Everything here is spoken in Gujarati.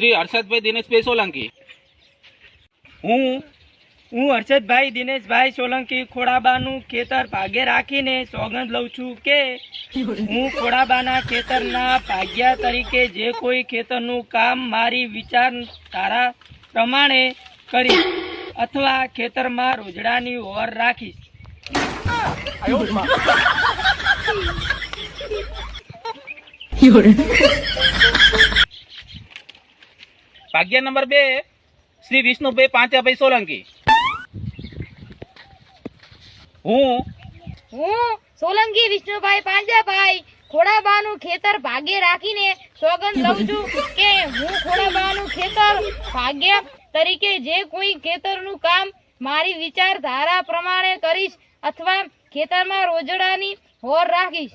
શ્રી હર્ષદભાઈ દિનેશભાઈ સોલંકી. હું હું હર્ષદભાઈ દિનેશભાઈ સોલંકી ખોડાબાનું ખેતર ભાગે રાખીને સોગંદ લઉં છું કે હું ખોડાબાના ખેતરના ભાગ્યા તરીકે જે કોઈ ખેતરનું કામ મારી વિચારધારા પ્રમાણે કરીશ અથવા ખેતરમાં રોજડાની ઓર રાખીશ. ભાગ્ય નંબર બે, શ્રી વિષ્ણુભાઈ પાંચાભાઈ સોલંકી. હું હું સોલંકી વિષ્ણુભાઈ પાંજાભાઈ ખોડાબાનું ખેતર ભાગે રાખીને સોગંદ લઉં છું કે હું ખોડાબાનું ખેતર ભાગ્ય તરીકે જે કોઈ ખેતરનું કામ મારી વિચારધારા પ્રમાણે કરીશ અથવા ખેતરમાં રોજડાની હોર રાખીશ.